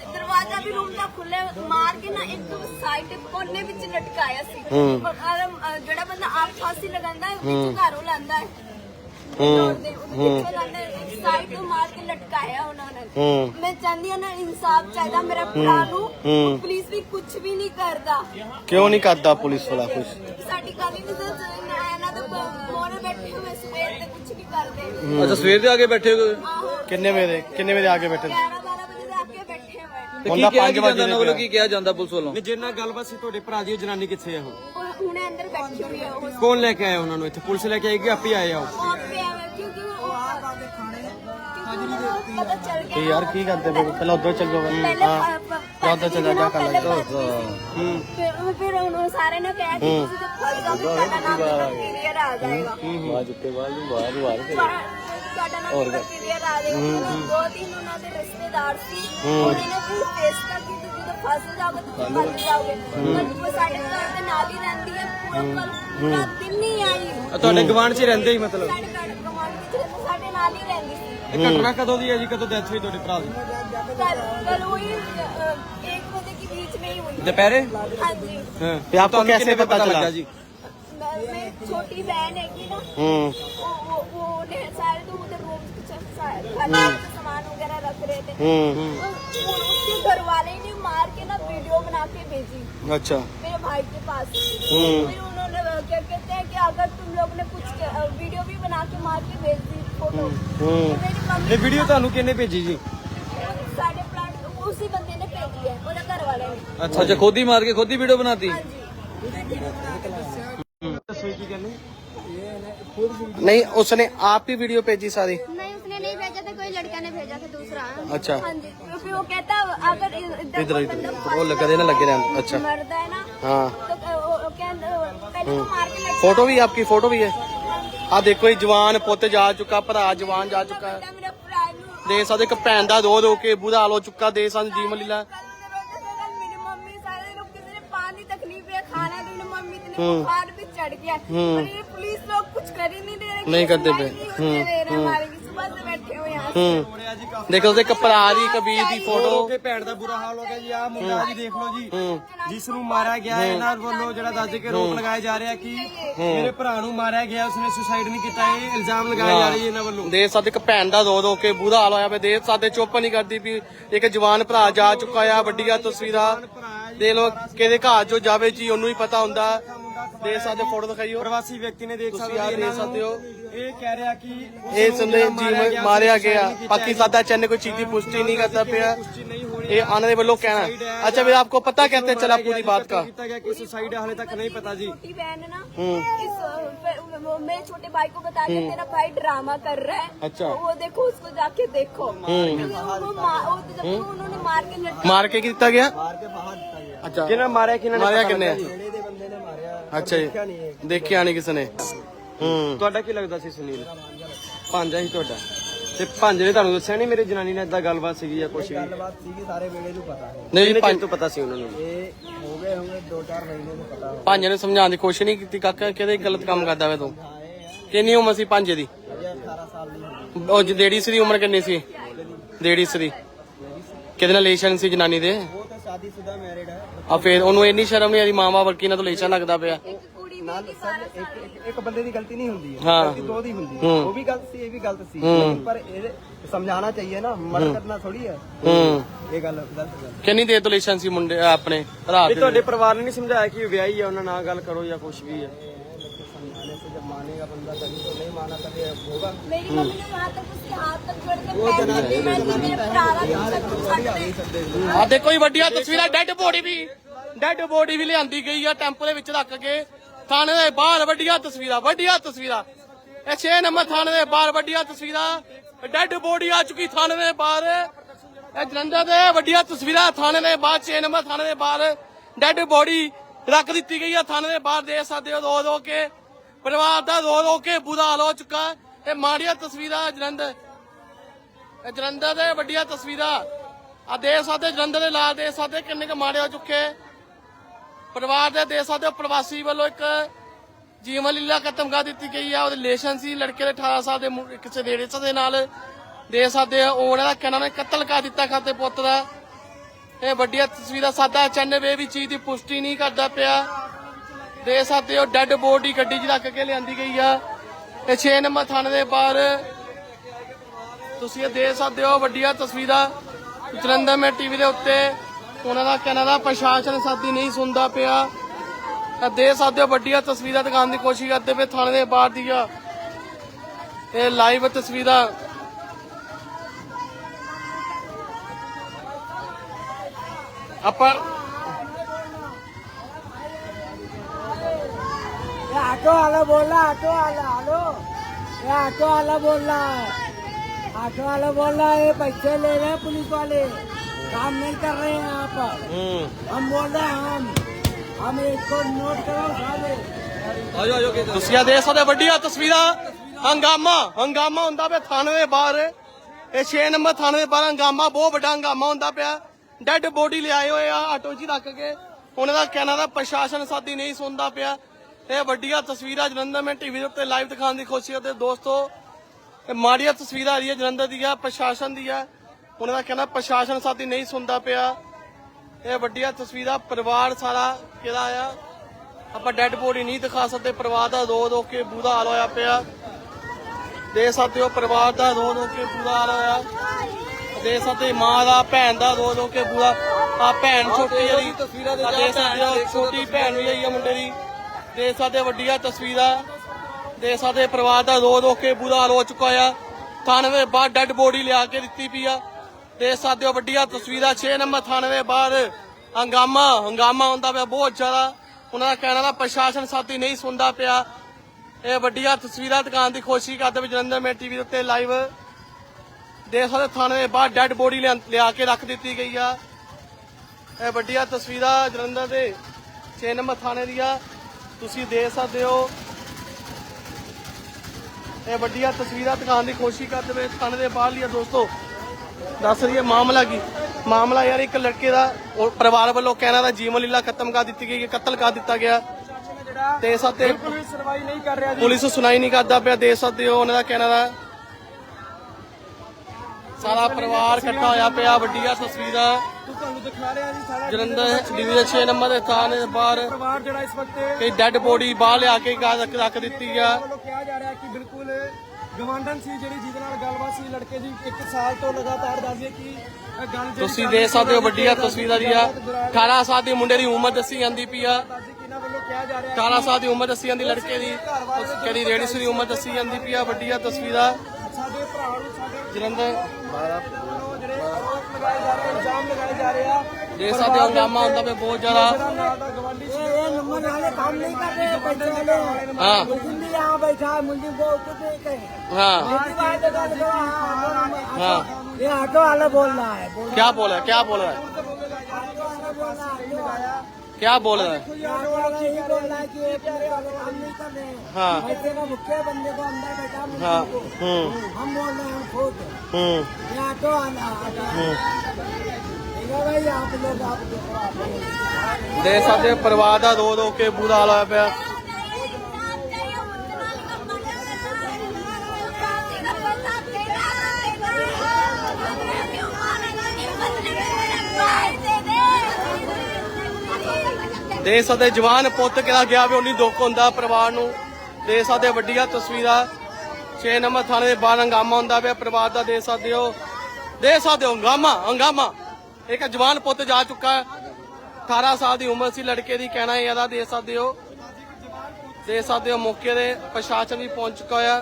ਚਾਬੀ ਰੂਮ ਦਾ ਖੁੱਲੇ ਮਾਰ ਕੇ ਨਾ ਇੱਕ ਸਾਈਡ ਕੋਨੇ ਵਿੱਚ ਲਟਕਾਇਆ ਸੀ। ਪਰ ਜਿਹੜਾ ਬੰਦਾ ਆਪ ਫਾਸੀ ਲਗਾਉਂਦਾ ਹੈ ਉਹ ਘਰੋਂ ਲਾਂਦਾ ਹੈ। ਮੈਂ ਚਾਹੁੰਦੀ ਹਾਂ ਨਾ ਇਨਸਾਫ ਚਾਹੀਦਾ ਮੇਰਾ ਭਰਾ ਨੂੰ। ਪੁਲਿਸ ਵੀ ਕੁਝ ਵੀ ਨਹੀਂ ਕਰਦਾ। ਕਿਉਂ ਨਹੀਂ ਕਰਦਾ ਪੁਲਿਸ ਤੇ ਕੀ ਕਿਹਾ ਜਾਂਦਾ ਉਹਨਾਂ ਵੱਲੋਂ ਕੀ ਕਿਹਾ ਜਾਂਦਾ ਪੁਲਿਸ ਵੱਲੋਂ? ਨਹੀਂ ਜਿੰਨਾ ਗੱਲਬਾਤ ਸੀ ਤੁਹਾਡੇ ਭਰਾ ਦੀ ਉਹ ਜਨਾਨੀ ਕਿੱਥੇ ਆ ਉਹ? ਉਹ ਹੁਣ ਅੰਦਰ ਬੈਠੀ ਹੋਈ ਆ ਉਹ ਕੌਣ ਲੈ ਕੇ ਆਇਆ ਉਹਨਾਂ ਨੂੰ ਇੱਥੇ? ਪੁਲਿਸ ਲੈ ਕੇ ਆਈ ਕਿ ਆਪੇ ਆਏ ਆ ਉਹ? ਉਹ ਆਪੇ ਆਵੇ ਕਿਉਂਕਿ ਉਹ ਕਿਉਂਕਿ ਪਤਾ ਚੱਲ ਗਿਆ ਯਾਰ ਕੀ ਕਰਦੇ ਪਏ ਪਹਿਲਾਂ ਉਧਰ ਚੱਲ ਜਾਓ ਪਹਿਲੇ ਹਾਂ। ਉਧਰ ਚਲਾ ਜਾ ਕੱਲ ਹੂੰ। ਫਿਰ ਫਿਰ ਉਹਨੂੰ ਸਾਰੇ ਨੇ ਕਿਹਾ ਕਿ ਤੁਸੀਂ ਤਾਂ ਫੋਨ ਦਾ ਨਾਮ ਕਲੀਅਰ ਆ ਜਾਏਗਾ। ਬਾਅਦ ਉੱਤੇ ਬਾਅਦ ਨੂੰ ਬਾਹਰ ਬਾਹਰ ਤੁਹਾਡਾ ਨਾਮ ਕਲੀਅਰ ਆ ਜਾਏਗਾ ਦੋ ਤਿੰਨ ਉਹਨਾਂ ਦੇ ਰਿਸ਼ਤੇਦਾਰ ਸੀ ਉਹਨਾਂ ਨੇ ਵੀ ਫੇਸਲਾ ਕੀ ਤੁਸੀਂ ਤਾਂ ਫਸ ਜਾਓਗੇ ਤੁਸੀਂ ਫਸ ਜਾਓਗੇ ਪਰ ਉਹ ਸਾਡੇ ਘਰ ਦੇ ਨਾਲ ਹੀ ਰਹਿੰਦੀ ਹੈ ਪੂਰਾ ਪੂਰਾ ਦਿਨ ਨਹੀਂ ਆਈ ਤੁਹਾਡੇ ਗਵਾਂਢ 'ਚ ਹੀ ਰਹਿੰਦੇ ਹੀ ਮਤਲਬ ਸਾਡੇ ਘਰ ਕਮਾਉਣ ਵਿੱਚ ਸਾਡੇ ਨਾਲ ਹੀ ਰਹਿੰਦੀ ਸੀ ਇਹ ਘਟਨਾ ਕਦੋਂ ਦੀ ਹੈ ਜੀ ਕਦੋਂ ਡੈਥ ਹੋਈ ਤੁਹਾਡੇ ਭਰਾ ਦੀ कल कल हुई अ, एक बजे के बीच में ही हुई ਦੁਪਹਿਰੇ हाँ जी ਹਾਂ पे आपको ਤੁਹਾਨੂੰ कैसे ਕਿਵੇਂ पता चला ਲੱਗਾ ਜੀ मैं मैं छोटी बहन है कि ना हम्म वो वो वो ने सारे तो उधर रूम खाली सामान वगैरह रख रहे थे हम्म तो वो उसके घर वाले ने मार के ना वीडियो बना के भेजी अच्छा मेरे भाई के पास हम्म। फिर उन्होंने अ, क्या कहते हैं कि अगर तुम लोग ने कुछ किया- अ, वीडियो भी बना के मार के भेज दी फोटो तो हम्म मेरी ਇਹ मम्मी ਵੀਡੀਓ ਤੁਹਾਨੂੰ ਕਿਹਨੇ ਭੇਜੀ ਜੀ साढ़े प्लाट उसी बंदे ने भेजी है ਉਹਦੇ घर वाले ने ਅੱਛਾ ਖੁਦ ਹੀ ਮਾਰ ਕੇ ਖੁਦ ਹੀ ਵੀਡੀਓ ਬਣਾਤੀ हाँ जी ਦੱਸੋ ਕੀ ਕਹਿੰਦੇ ਇਹ ਨੇ ਖੁਦ ਵੀ नहीं उसने आप ही वीडियो भेजी सारी ਅੱਛਾ। ਹਾਂਜੀ ਫਿਰ ਉਹ ਕਹਤਾ ਅਗਰ ਇਧਰ ਉਹ ਲੱਗਦੇ ਨਾ ਲੱਗੇ ਰਹਿਣ ਅੱਛਾ। ਹਾਂ ਫੋਟੋ ਵੀ ਆਪਕੀ ਫੋਟੋ ਵੀ ਹੈ? ਆ ਦੇਖੋ ਇਹ ਜਵਾਨ ਪੁੱਤ ਜਾ ਚੁੱਕਾ ਭਰਾ ਜਵਾਨ ਜਾ ਚੁੱਕਾ ਦੇ ਸਕਦੇ ਇੱਕ ਭੈਣ ਦਾ ਰੋ ਰੋ ਕੇ ਬੁਰਾ ਹਾਲ ਚੁੱਕਾ ਦੇ ਸਾਨੂੰ ਜੀਵਨ ਲੀਲਾ। ਮੇਰੀ ਮੰਮੀ ਸਾਰੇ ਲੋਕ ਕਿਸੇ ਪਾਣੀ ਤਕਲੀਫ ਹੈ ਖਾਣਾ ਦੇਣ ਮੰਮੀ ਤੇ ਬੁਖਾਰ ਵੀ ਚੜ ਗਿਆ। ਪੁਲਿਸ ਲੋਕ ਕੁਝ ਕਰ ਨਹੀਂ ਦੇ ਰਹੇ ਨਹੀਂ ਕਰਦੇ ਪਏ। ਹੂੰ, ਹੂੰ। ਦੇਖੋ ਤੇ ਕਪੜਾ ਦੀ ਕਬੀਰ ਦੀ ਫੋਟੋ ਕੇ ਭੈਣ ਦਾ ਬੁਰਾ ਹਾਲ ਹੋ ਗਿਆ ਜੀ। ਆ ਮੁੰਡਾ ਜੀ ਦੇਖ ਲਓ ਜੀ। ਜਿਸ ਨੂੰ ਮਾਰਿਆ ਗਿਆ ਹੈ ਇਹਨਾਂ ਵੱਲੋਂ ਜਿਹੜਾ ਦੱਸ ਕੇ ਰੋਕ ਲਗਾਇਆ ਜਾ ਰਿਹਾ ਕਿ ਮੇਰੇ ਭਰਾ ਨੂੰ ਮਾਰਿਆ ਗਿਆ ਉਸਨੇ ਸੁਸਾਈਡ ਨਹੀਂ ਕੀਤਾ। ਇਹ ਇਲਜ਼ਾਮ ਲਗਾਏ ਜਾ ਰਹੇ ਇਹਨਾਂ ਵੱਲੋਂ। ਦੇਸ਼ ਸਾਦੇ ਭੈਣ ਦਾ ਰੋ ਰੋ ਕੇ ਬੁਰਾ ਹਾਲ ਹੋਇਆ ਪਿਆ। ਦੇ ਸਾਦੇ ਚੁੱਪ ਨਹੀਂ ਕਰਦੀ ਵੀ ਇੱਕ ਜਵਾਨ ਭਰਾ ਜਾ ਚੁੱਕਾ ਆ ਵੱਡੀਆਂ ਤਸਵੀਰਾਂ। ਦੇ ਲੋ ਕਿਹਦੇ ਘਰ ਜੋ ਜਾਵੇ ਜੀ ਉਹਨੂੰ ਹੀ ਪਤਾ ਹੁੰਦਾ। ਦੇ ਸਕਦੇ ਫੋਟੋ ਦਿਖਾਈਓ। ਪ੍ਰਵਾਸੀ ਵਿਅਕਤੀ ਨੇ ਦੇਖ ਸਕਦੇ ਤੁਸੀਂ ਦੇਖ ਸਕਦੇ ਹੋ। ਇਹ ਕਹਿ ਰਿਹਾ ਕਿ ਇਹ ਸੰਦੇ ਜੀ ਮਾਰਿਆ ਗਿਆ ਪਾਕਿस्तान ਦਾ ਚੈਨਲ ਕੋਈ ਚੀਜ਼ ਪੁਸ਼ਟੀ नहीं करता ਪਿਆ। ये आने ਦੇ ਵੱਲੋਂ कहना अच्छा भाई आपको पता कहते चला पूरी बात का ਕੀਤਾ ਗਿਆ ਕਿ ਸੁਸਾਈਡ ਹਾਲੇ ਤੱਕ नहीं पता जी छोटी बहन है ना इस फिर वो मेरे छोटे भाई ਮਾਰ ਕੇ ਕੀਤਾ ਗਿਆ? ਮਾਰ ਕੇ ਬਾਹਰ ਦਿੱਤਾ ਅੱਛਾ। ਕਿਹਨਾਂ ਮਾਰਿਆ ਕਿਹਨਾਂ ਨੇ ਮਾਰਿਆ ਕਿੰਨੇ ਜੀ? ਨੇ ਅੱਛਾ ਜੀ ਦੇਖਿਆ ਨਹੀਂ ਕਿਸੇ ਨੇ। ਹੂੰ। ਤੁਹਾਡਾ ਕੀ ਲੱਗਦਾ ਸੀ ਸੁਨੀਲ? ਭਾਂਜਾ ਸੀ ਤੁਹਾਡਾ। ਤੇ ਭਾਂਜੇ ਨੇ ਤੁਹਾਨੂੰ ਦੱਸਿਆ ਨਹੀਂ ਮੇਰੀ ਜਨਾਨੀ ਨਾਲ ਇਦਾਂ ਗੱਲਬਾਤ ਸੀਗੀ ਜਾਂ ਕੁਝ ਵੀ? ਗੱਲਬਾਤ ਸੀਗੀ ਸਾਰੇ ਵੇਲੇ ਨੂੰ ਪਤਾ ਹੈ। ਨਹੀਂ ਪੰਜ ਤੋਂ ਪਤਾ ਸੀ ਉਹਨਾਂ ਨੂੰ? ਇਹ ਹੋ ਗਏ ਹੋਣਗੇ 2-4 ਮਹੀਨੇ ਨੂੰ ਪਤਾ ਹੋ ਭਾਂਜੇ ਨੇ ਸਮਝਾਉਣ ਦੀ ਕੋਸ਼ਿਸ਼ ਨਹੀਂ ਕੀਤੀ ਕਾਕਾ ਕਿਹਦੇ ਗਲਤ ਕੰਮ ਕਰਦਾ ਵੇ ਤੂੰ? ਕਿੰਨੀ ਉਮਰ ਸੀ ਭਾਂਜੇ ਦੀ? ਅਜੇ 18 ਸਾਲ ਦੀ ਹੋਈ ਉਹ ਜਿਹੜੀ ਸੀ ਦੀ ਉਮਰ ਕਿੰਨੀ ਸੀ? ਜਿਹੜੀ ਸੀ ਦੀ ਕਿਹਦੇ ਨਾਲ ਰਿਲੇਸ਼ਨ ਸੀ ਜਨਾਨੀ ਦੇ? ਉਹ ਤਾਂ ਸ਼ਾਦੀशुदा ਮੈਰਿਡ ਹੈ ਆ ਫੇਰ ਉਹਨੂੰ ਇੰਨੀ ਸ਼ਰਮ ਨਹੀਂ ਆਦੀ ਮਾਂ-ਬਾਪ ਵਰਗੀ ਨਾਲ ਤੋਂ ਰਿਲੇਸ਼ਨ ਲੱਗਦਾ ਪਿਆ एक कुड़ी भी ਨਾਲ ਸਰ ਇੱਕ ਇੱਕ- ਇੱਕ ਬੰਦੇ ਦੀ ਗਲਤੀ ਨਹੀਂ ਹੁੰਦੀ ਹੈ ਹਾਂ। ਗਲਤੀ ਦੋ ਦੀ ਹੁੰਦੀ ਹੈ ਉਹ ਵੀ ਗਲਤ ਸੀ ਇਹ ਵੀ ਗਲਤ ਸੀ ਲੇਕਿਨ ਪਰ ਇਹ ਸਮਝਾਣਾ ਚਾਹੀਏ ਨਾ ਮਰਦ ਕਰਨਾ ਥੋੜੀ ਹੈ ਹੂੰ ਇਹ ਗੱਲ ਗਲਤ ਗੱਲ ਕਿੰਨੀ ਦੇਰ ਤੋਂ ਰਿਲੇਸ਼ਨ ਸੀ ਮੁੰਡੇ ਆਪਣੇ ਭਰਾ ਇਹ ਦੇ ਤੁਹਾਡੇ ਪਰਿਵਾਰ ਨੇ ਨਹੀਂ ਸਮਝਾਇਆ ਕਿ ਵਿਆਹੀ ਆ ਉਹਨਾਂ ਨਾਲ ਗੱਲ ਕਰੋ ਜਾਂ ਕੁਝ ਵੀ ਹੈ समझाने से जब मानेगा बंदा तभी तो नहीं माना तभी होगा मेरी मम्मी ने वहाँ तक उसके हाथ तक जोड़ के पैर तक भी मैं मेरे प्रारा छट दे ਆ ਦੇਖੋ ਹੀ ਵੱਡੀਆਂ ਤਸਵੀਰਾਂ ਡੈੱਡ ਬੋਡੀ ਵੀ ਡੈੱਡ ਬੋਡੀ ਵੀ ਲਿਆਂਦੀ ਗਈ ਆ ਟੈਂਪੋ ਦੇ ਵਿੱਚ ਰੱਖ ਕੇ। ਥਾਣੇ ਦੇ ਬਾਹਰ ਵੱਡੀਆਂ ਤਸਵੀਰਾਂ ਵੱਡੀਆਂ ਤਸਵੀਰਾਂ। ਇਹ 6 ਨੰਬਰ ਥਾਣੇ ਦੇ ਬਾਹਰ ਵੱਡੀਆਂ ਤਸਵੀਰਾਂ। ਡੈੱਡ ਬੋਡੀ ਆ ਚੁੱਕੀ ਥਾਣੇ ਦੇ ਬਾਹਰ। ਇਹ ਜਲੰਧਰ ਦੇ ਵੱਡੀਆਂ ਤਸਵੀਰਾਂ ਥਾਣੇ ਦੇ ਬਾਹਰ 6 ਨੰਬਰ ਥਾਣੇ ਦੇ ਬਾਹਰ। ਡੈੱਡ ਬੋਡੀ ਰੱਖ ਦਿੱਤੀ ਗਈ ਆ ਥਾਣੇ ਦੇ ਬਾਹਰ ਦੇ ਸਕਦੇ ਹੋ, ਰੋ ਰੋ ਕੇ। ਪਰਿਵਾਰ ਦਾ ਰੋ ਰੋ ਕੇ ਬੁਰਾ ਹਾਲ ਹੋ ਚੁੱਕਾ। ਇਹ ਮਾੜੀਆਂ ਤਸਵੀਰਾਂ ਜਲੰਧਰ। ਇਹ ਜਲੰਧਰ ਦੇ ਵੱਡੀਆਂ ਤਸਵੀਰਾਂ। ਆ ਦੇ ਸਕਦੇ ਜਲੰਧਰ ਦੇ ਲਾ ਦੇ ਸਕਦੇ ਕਿੰਨੇ ਕ ਮਾੜੇ ਹੋ ਚੁੱਕੇ। ਪਰਿਵਾਰ ਦੇ ਦੇ ਸਕਦੇ ਹੋ ਪ੍ਰਵਾਸੀ ਵੱਲੋਂ ਇੱਕ ਜੀਵਨ ਲੀਲਾ ਖਤਮ ਕਰ ਦਿੱਤੀ ਗਈ ਆ। ਉਹਦੇ ਰਿਲੇਸ਼ਨ ਸੀ ਲੜਕੇ ਦੇ 18 ਸਾਲ ਦੇ ਮੁੰ- ਕਿਸੇ ਨੇੜੇ ਦੇ ਨਾਲ। ਦੇ ਸਕਦੇ ਆ ਉਹਨਾਂ ਦਾ ਕਹਿਣਾ ਨੇ ਕਤਲ ਕਰ ਦਿੱਤਾ ਖਾਤੇ ਪੁੱਤ ਦਾ। ਇਹ ਵੱਡੀਆਂ ਤਸਵੀਰਾਂ ਸਾਦਾ ਚੰਨ ਵੇ ਵੀ ਚੀਜ਼ ਦੀ ਪੁਸ਼ਟੀ ਨਹੀਂ ਕਰਦਾ ਪਿਆ। ਦੇ ਸਕਦੇ ਹੋ ਡੈੱਡ ਬੋਡੀ ਗੱਡੀ 'ਚ ਰੱਖ ਕੇ ਲਿਆਂਦੀ ਗਈ ਆ। ਇਹ 6 ਨੰਬਰ ਥਾਣੇ ਦੇ ਬਾਹਰ। ਤੁਸੀਂ ਇਹ ਦੇ ਸਕਦੇ ਹੋ ਵੱਡੀਆਂ ਤਸਵੀਰਾਂ ਜਲੰਧਰ ਮੈਂ ਟੀਵੀ ਦੇ ਉੱਤੇ ਉਹਨਾਂ ਦਾ ਕੈਨੇਡਾ ਪ੍ਰਸ਼ਾਸਨ ਸਾਡੀ ਨਹੀਂ ਸੁਣਦਾ ਪਿਆ। ਦੇ ਸਕਦੇ ਵੱਡੀਆਂ ਤਸਵੀਰਾਂ ਦਿਖਾਉਣ ਦੀ ਕੋਸ਼ਿਸ਼ ਕਰਦੇ ਪਏ ਥਾਣੇ ਦੇ ਬਾਹਰ ਦੀਆਂ। ਇਹ ਲਾਈਵ ਤਸਵੀਰਾਂ। ਆਪਾਂ ਆਟੋ ਵਾਲਾ ਬੋਲਾ, ਆਟੋ ਵਾਲਾ, ਹਲੋ। ਆਟੋ ਵਾਲਾ ਬੋਲਾ। ਆਟੋ ਵਾਲਾ ਬੋਲਾ, ਇਹ ਪੈਸੇ ਲੈ ਲੈ ਪੁਲਿਸ ਵਾਲੇ। ये पैसे ले रहे हैं पुलिस वाले काम नहीं कर रहे हैं यहाँ पर ਹੂੰ हम बोल रहे हैं हम हम इसको नोट करो सारे ਆਜੋ ਆਜੋ ਕੇ ਤੁਸੀਂ ਆ ਦੇਖ ਸਕਦੇ ਹੋ ਵੱਡੀਆਂ ਤਸਵੀਰਾਂ ਹੰਗਾਮਾ ਹੰਗਾਮਾ ਹੁੰਦਾ ਪਿਆ ਥਾਣੇ ਦੇ ਬਾਹਰ ਇਹ 6 ਨੰਬਰ ਥਾਣੇ ਦੇ ਬਾਹਰ ਹੰਗਾਮਾ ਬਹੁਤ ਵੱਡਾ ਹੰਗਾਮਾ ਹੁੰਦਾ ਪਿਆ ਡੈੱਡ ਬੋਡੀ ਲਿਆਏ ਹੋਏ ਆ ਆਟੋ 'ਚ ਹੀ ਰੱਖ ਕੇ ਉਹਨਾਂ ਦਾ ਕਹਿਣਾ ਦਾ ਪ੍ਰਸ਼ਾਸਨ ਸਾਡੀ ਨਹੀਂ ਸੁਣਦਾ ਪਿਆ ਇਹ ਵੱਡੀਆਂ ਤਸਵੀਰਾਂ ਜਲੰਧਰ ਮੈਂ ਟੀਵੀ ਦੇ ਉੱਤੇ ਲਾਈਵ ਦਿਖਾਉਣ ਦੀ ਕੋਸ਼ਿਸ਼ ਕਰਦੇ ਦੋਸਤੋ ਇਹ ਮਾੜੀਆਂ ਤਸਵੀਰਾਂ ਆ ਰਹੀਆਂ ਜਲੰਧਰ ਦੀਆਂ ਪ੍ਰਸ਼ਾਸਨ ਦੀਆਂ ਉਹਨਾਂ ਦਾ ਕਹਿਣਾ ਪ੍ਰਸ਼ਾਸਨ ਸਾਡੀ ਨਹੀਂ ਸੁਣਦਾ ਪਿਆ। ਇਹ ਵੱਡੀਆਂ ਤਸਵੀਰਾਂ ਪਰਿਵਾਰ ਸਾਰਾ ਕਿਹਦਾ ਆ? ਆਪਾਂ ਡੈੱਡ ਬੋਡੀ ਨਹੀਂ ਦਿਖਾ ਸਕਦੇ ਪਰਿਵਾਰ ਦਾ ਰੋ ਰੋ ਕੇ ਬੁਰਾ ਹਾਲ ਹੋਇਆ ਪਿਆ। ਦੇ ਸਕਦੇ ਹੋ ਪਰਿਵਾਰ ਦਾ ਰੋ ਰੋ ਕੇ ਬੁਰਾ ਹਾਲ ਹੋਇਆ। ਦੇ ਸਕਦੇ ਮਾਂ ਦਾ ਭੈਣ ਦਾ ਰੋ ਰੋ ਕੇ ਬੁਰਾ ਆ ਭੈਣ ਛੋਟੀ ਜਿਹੜੀ ਤਸਵੀਰਾਂ ਦੇ ਸਕਦੇ ਛੋਟੀ ਭੈਣ ਵੀ ਆਈ ਆ ਮੁੰਡੇ ਦੀ। ਦੇ ਸਕਦੇ ਵੱਡੀਆਂ ਤਸਵੀਰਾਂ। ਦੇ ਸਕਦੇ ਪਰਿਵਾਰ ਦਾ ਰੋ ਰੋ ਕੇ ਬੁਰਾ ਹਾਲ ਹੋ ਚੁੱਕਾ ਆ। ਥਾਣੇ ਦੇ ਬਾਹਰ ਡੈੱਡ ਬੋਡੀ ਲਿਆ ਕੇ ਦਿੱਤੀ ਪਈ ਆ। ਦੇ ਸਕਦੇ ਹੋ ਵੱਡੀਆਂ ਤਸਵੀਰਾਂ 6 ਨੰਬਰ ਥਾਣੇ ਦੇ ਬਾਹਰ ਹੰਗਾਮਾ ਹੰਗਾਮਾ ਹੁੰਦਾ ਪਿਆ ਬਹੁਤ ਜ਼ਿਆਦਾ। ਉਹਨਾਂ ਦਾ ਕਹਿਣਾ ਦਾ ਪ੍ਰਸ਼ਾਸਨ ਸਾਥੀ ਨਹੀਂ ਸੁਣਦਾ ਪਿਆ। ਇਹ ਵੱਡੀਆਂ ਤਸਵੀਰਾਂ ਦਿਖਾਉਣ ਦੀ ਕੋਸ਼ਿਸ਼ ਕਰਦੇ ਵੀ ਜਲੰਧਰ ਮੈਂ ਟੀਵੀ ਦੇ ਉੱਤੇ ਲਾਈਵ ਦੇ ਸਕਦੇ ਥਾਣੇ ਦੇ ਬਾਹਰ ਡੈੱਡ ਬੋਡੀ ਲਿਆ ਕੇ ਰੱਖ ਦਿੱਤੀ ਗਈ ਆ। ਇਹ ਵੱਡੀਆਂ ਤਸਵੀਰਾਂ ਜਲੰਧਰ ਦੇ 6 ਨੰਬਰ ਥਾਣੇ ਦੀਆਂ। ਤੁਸੀਂ ਦੇਖ ਸਕਦੇ ਹੋ। ਇਹ ਵੱਡੀਆਂ ਤਸਵੀਰਾਂ ਦਿਖਾਉਣ ਦੀ ਕੋਸ਼ਿਸ਼ ਕਰਦੇ ਪਏ। ਥਾਣੇ ਦੇ ਬਾਹਰ ਲਿਆ ਦੋਸਤੋ ਦੱਸ ਰਹੀ ਹੈ ਮਾਮਲਾ ਕੀ? ਮਾਮਲਾ ਯਾਰ ਇੱਕ ਲੜਕੇ ਦਾ ਪਰਿਵਾਰ ਵੱਲੋਂ ਕਹਿਣਾ ਦਾ ਜੀਵਨ ਲੀਲਾ ਖਤਮ ਕਰ ਦਿੱਤੀ ਗਈ ਕਤਲ ਕਰ ਦਿੱਤਾ ਗਿਆ। ਬਿਲਕੁਲ ਵੀ ਸੁਣਵਾਈ ਨਹੀਂ ਕਰ ਰਿਹਾ ਪੁਲਿਸ ਸੁਣਾਈ ਨਹੀਂ ਕਰਦਾ ਪਿਆ ਦੇ ਸਕਦੇ ਹੋ ਉਹਨਾਂ ਦਾ ਕਹਿਣਾ ਦਾ ਸਾਰਾ ਪਰਿਵਾਰ ਇਕੱਠਾ ਹੋਇਆ ਪਿਆ ਵੱਡੀਆਂ ਤਸਵੀਰਾਂ। ਤੂੰ ਤੁਹਾਨੂੰ ਦਿਖਾ ਰਿਹਾ ਜੀ ਸਾਰਾ ਜਲੰਧਰ ਡਿਵੀਜ਼ਨ 6 ਨੰਬਰ ਦੇ ਥਾਣੇ ਦੇ ਬਾਹਰ ਪਰਿਵਾਰ ਜਿਹੜਾ ਇਸ ਵਕਤ ਕਈ ਡੈੱਡ ਬੋਡੀ ਬਾਹਰ ਲਿਆ ਕੇ ਰੱਖ ਦਿੱਤੀ ਆ। ਕਿਹਾ ਜਾ ਰਿਹਾ ਕਿ ਬਿਲਕੁਲ ਗਵਾਂਡਨ ਸੀ ਜਿਹੜੀ ਜਿਹਦੇ ਨਾਲ ਗੱਲਬਾਤ ਸੀ ਲੜਕੇ ਦੀ 1 ਸਾਲ ਤੋਂ ਲਗਾਤਾਰ ਦੱਸਦੇ ਕਿ ਇਹ ਗੱਲ ਜਿਹੜੀ ਤੁਸੀਂ ਦੇਖ ਸਕਦੇ ਹੋ ਸੀ, ਵੱਡੀਆਂ ਤਸਵੀਰਾਂ ਦੀਆਂ 18 ਸਾਲ ਦੀ ਮੁੰਡੇ ਦੀ ਉਮਰ ਦੱਸੀ ਜਾਂਦੀ ਪਈ ਆ। ਦੱਸਦੇ ਕਿ ਇਹਨਾਂ ਵੱਲੋਂ ਕਿਹਾ ਜਾ ਰਿਹਾ 18 ਸਾਲ ਦੀ ਉਮਰ ਦੱਸੀ ਜਾਂਦੀ ਲੜਕੇ ਦੀ। ਕਿਹੜੀ ਰੇਡੀਸ ਦੀ ਉਮਰ ਦੱਸੀ ਜਾਂਦੀ ਪਈ ਆ ਵੱਡੀਆਂ ਤਸਵੀਰਾਂ ਸਾਡੇ ਭਰਾ ਨੂੰ ਸਾਡੇ ਜਲੰਧਰ। ਵੱਲੋਂ ਜਿਹੜੇ ਆਰੋਪ ਲਗਾਏ ਜਾ ਰਹੇ ਇਲਜ਼ਾਮ ਲਗਾਏ ਜਾ ਰਹੇ ਆ ਦੇਖ ਸਕਦੇ ਹੋ ਹੰਗਾਮਾ ਹੁੰਦਾ ਪਿਆ ਬਹੁਤ ਜ਼ਿਆਦਾ ਜਿਹੜਾ ਨਾਲ ਦਾ ਗਵਾਂਢੀ ਸੀ ये नंबर वाले काम नहीं कर रहे पैसे वाले हाँ मुलजिम भी यहाँ बैठा है मुलजिम को कुछ नहीं कहे हाँ मेरी बात है, बात करो, हाँ, हाँ ये ऑटो वाला बोल रहा है बोल क्या बोल रहा है क्या बोल रहा है ऑटो वाला बोल रहा है ऑटो वाला क्या बोल रहा है ये ऑटो वाला यही बोल रहा है कि ये पुलिस वाले काम नहीं कर रहे हैं हाँ पैसे का मुख्य बंदे को अंदर बैठा मुलजिम हाँ को हम्म हम बोल रहे हैं हम खुद हम्म ये ऑटो वाला ऑटो ठीक है भाई आप लोग आप देखो आप लोग। ਦੇਖ ਸਕਦੇ ਹੋ ਪਰਿਵਾਰ ਦਾ ਰੋ ਰੋ ਕੇ ਬੁਰਾ ਹਾਲ ਹੋਇਆ ਪਿਆ ਦੇਖ ਸਕਦੇ ਜਵਾਨ ਪੁੱਤ ਕਿਹਦਾ ਗਿਆ ਵੀ ਉਨੀ ਦੁੱਖ ਹੁੰਦਾ ਪਰਿਵਾਰ ਨੂੰ। ਦੇਖ ਸਕਦੇ ਵੱਡੀਆਂ ਤਸਵੀਰਾਂ। 6 ਨੰਬਰ ਥਾਣੇ ਦੇ ਬਾਹਰ ਹੰਗਾਮਾ ਹੁੰਦਾ ਪਿਆ, ਪਰਿਵਾਰ ਦਾ ਦੇਖ ਸਕਦੇ ਹੋ ਦੇਖ ਸਕਦੇ ਹੋ ਹੰਗਾਮਾ ਹੰਗਾਮਾ। ਇੱਕ ਜਵਾਨ ਪੁੱਤ ਜਾ ਚੁੱਕਾ। ਹੈ 18 ਸਾਲ ਦੀ ਉਮਰ ਸੀ, ਲੜਕੇ ਦੀ ਕਹਿਣਾ ਹੈ ਇਹਦਾ ਦੇਖ ਸਕਦੇ ਹੋ ਦੇਖ ਸਕਦੇ ਹੋ ਮੌਕੇ ਦੇ ਪ੍ਰਸ਼ਾਸਨ ਵੀ ਪਹੁੰਚ ਚੁੱਕਾ ਹੋਇਆ।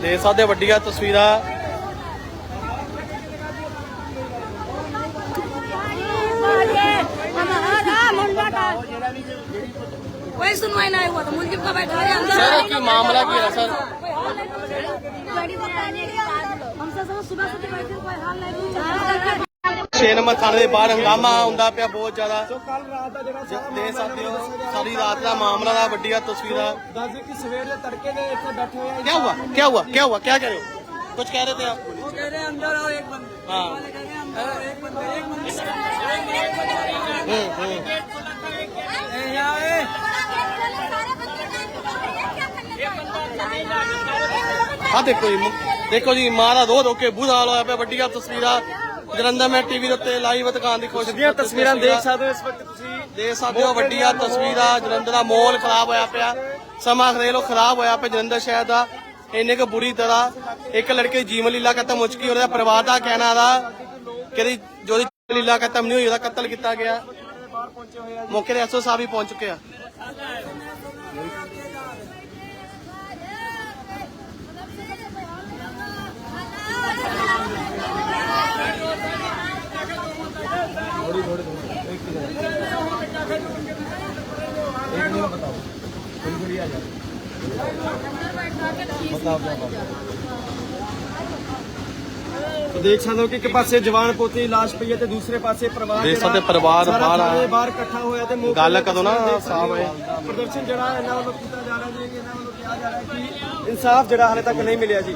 ਦੇਖ ਸਕਦੇ ਹੋ ਵੱਡੀਆਂ ਤਸਵੀਰਾਂ कोई सुनवाई नहीं हुआ तो मुलजिम का बैठा है अंदर सर की मामला की है सर हमसे समझ सुबह से बैठे कोई हाल नहीं 6 ਨੰਬਰ ਥਾਣੇ ਦੇ ਬਾਹਰ ਹੰਗਾਮਾ ਹੁੰਦਾ ਪਿਆ ਬਹੁਤ ਜ਼ਿਆਦਾ ਕੱਲ ਰਾਤ ਦਾ ਜਿਹੜਾ ਸਾਰਾ ਦੇਖ ਸਕਦੇ ਹੋ ਸਾਰੀ ਰਾਤ ਦਾ ਮਾਮਲਾ ਦਾ ਵੱਡੀਆਂ ਤਸਵੀਰਾਂ ਦੱਸਦੇ ਕਿ ਸਵੇਰ ਦੇ ਤੜਕੇ ਦੇ ਇੱਥੇ ਬੈਠੇ ਹੋਏ ਆ क्या हुआ क्या हुआ क्या हुआ क्या कह रहे हो कुछ कह रहे थे आप ਉਹ ਕਹਿ ਰਹੇ ਅੰਦਰ ਆਓ ਇੱਕ ਬੰਦੇ हाँ ਇੱਕ ਬੰਦੇ ਇੱਕ ਬੰਦੇ हम्म, हम्म। ਇਹ ਯਾ ਇਹ ਆ ਦੇਖੋ ਜੀ ਮੁ- ਦੇਖੋ ਜੀ ਮਾਂ ਦਾ ਰੋ ਰੋ ਜਲੰਧਰ ਮੈਂ ਟੀਵੀ ਦੇ ਉੱਤੇ ਲਾਈਵ ਦਿਖਾਉਣ ਦੀ ਕੋਸ਼ਿਸ਼ ਦੀਆਂ ਤਸਵੀਰਾਂ ਦੇਖ ਸਕਦੇ ਹੋ ਇਸ ਵਕਤ ਤੁਸੀਂ। ਦੇਖ ਸਕਦੇ ਹੋ ਵੱਡੀਆਂ ਤਸਵੀਰਾਂ ਜਲੰਧਰ ਦਾ ਮਾਹੌਲ ਖਰਾਬ ਹੋਇਆ ਪਿਆ। ਸਮਾਂ ਖਰੇ ਲੋ ਖਰਾਬ ਹੋਇਆ ਪਿਆ ਜਲੰਧਰ ਸ਼ਹਿਰ ਦਾ। ਇੰਨੇ ਕੁ ਬੁਰੀ ਤਰ੍ਹਾਂ ਇੱਕ ਲੜਕੇ ਜੀਵਨ ਲੀਲਾ ਖਤਮ ਹੋ ਚੁੱਕੀ ਉਹਦਾ ਪਰਿਵਾਰ ਦਾ ਕਹਿਣਾ ਦਾ ਕਿ ਜੋ ਲੀਲਾ ਖਤਮ ਨਹੀਂ ਹੋਈ ਉਹਦਾ ਕਤਲ ਕੀਤਾ ਗਿਆ। ਮੌਕੇ ਤੇ ਐਸਓ ਸਾਹਿਬ ਵੀ ਪਹੁੰਚ ਚੁੱਕੇ ਆ। ਤਾਂ ਦੇਖ ਸਕਦੇ ਹੋ ਕਿ ਇੱਕ ਪਾਸੇ ਜਵਾਨ ਪੋਤੇ ਦੀ ਲਾਸ਼ ਪਈ ਹੈ ਤੇ ਦੂਸਰੇ ਪਾਸੇ ਪਰਿਵਾਰ ਦੇਖ ਸਕਦੇ ਪਰਿਵਾਰ ਬਾਹਰ ਆਇਆ। ਬਾਹਰ ਇਕੱਠਾ ਹੋਇਆ ਤੇ ਮੌਕੇ ਗੱਲ ਕਦੋਂ ਨਾ ਸਾਫ਼ ਹੋ। ਪ੍ਰਦਰਸ਼ਨ ਜਿਹੜਾ ਇਹਨਾਂ ਵੱਲੋਂ ਕੀਤਾ ਜਾ ਰਿਹਾ ਜੀ ਇਹਨਾਂ ਵੱਲੋਂ ਕਿਹਾ ਜਾ ਰਿਹਾ ਕਿ ਇਨਸਾਫ ਜਿਹੜਾ ਹਾਲੇ ਤੱਕ ਨਹੀਂ ਮਿਲਿਆ ਜੀ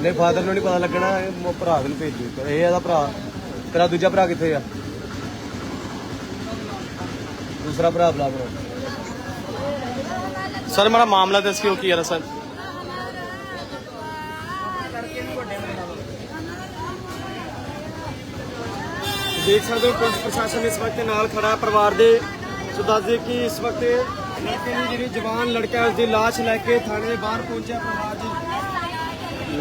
ਫਾਦਰ ਨੂੰ ਨਹੀਂ ਪਤਾ ਲੱਗਣਾ ਇਹ ਮ- ਭਰਾ ਨੂੰ ਭੇਜੂ ਇਹ ਇਹਦਾ ਭਰਾ। ਤੇਰਾ ਦੂਜਾ ਭਰਾ ਕਿੱਥੇ ਆ? ਦੂਸਰਾ ਭਰਾ ਬਲਾ ਬਰੋ ਸਰ ਮੇਰਾ ਮਾਮਲਾ ਦੱਸਿਓ ਕੀ ਹੈ ਸਰ? ਦੇਖ ਸਕਦੇ ਹੋ ਪੁਲਿਸ ਪ੍ਰਸ਼ਾਸਨ ਇਸ ਵਕਤ ਨਾਲ ਖੜਾ ਹੈ। ਪਰਿਵਾਰ ਦੇ ਸੋ ਦੱਸਦੇ ਕਿ ਇਸ ਵਕਤ ਲੜਕੇ ਦੀ ਜਿਹੜੀ ਜਵਾਨ ਲੜਕਾ ਹੈ, ਉਸ ਦੀ ਲਾਸ਼ ਲੈ ਕੇ ਥਾਣੇ ਦੇ ਬਾਹਰ ਪਹੁੰਚਿਆ। ਪਰਿਵਾਰ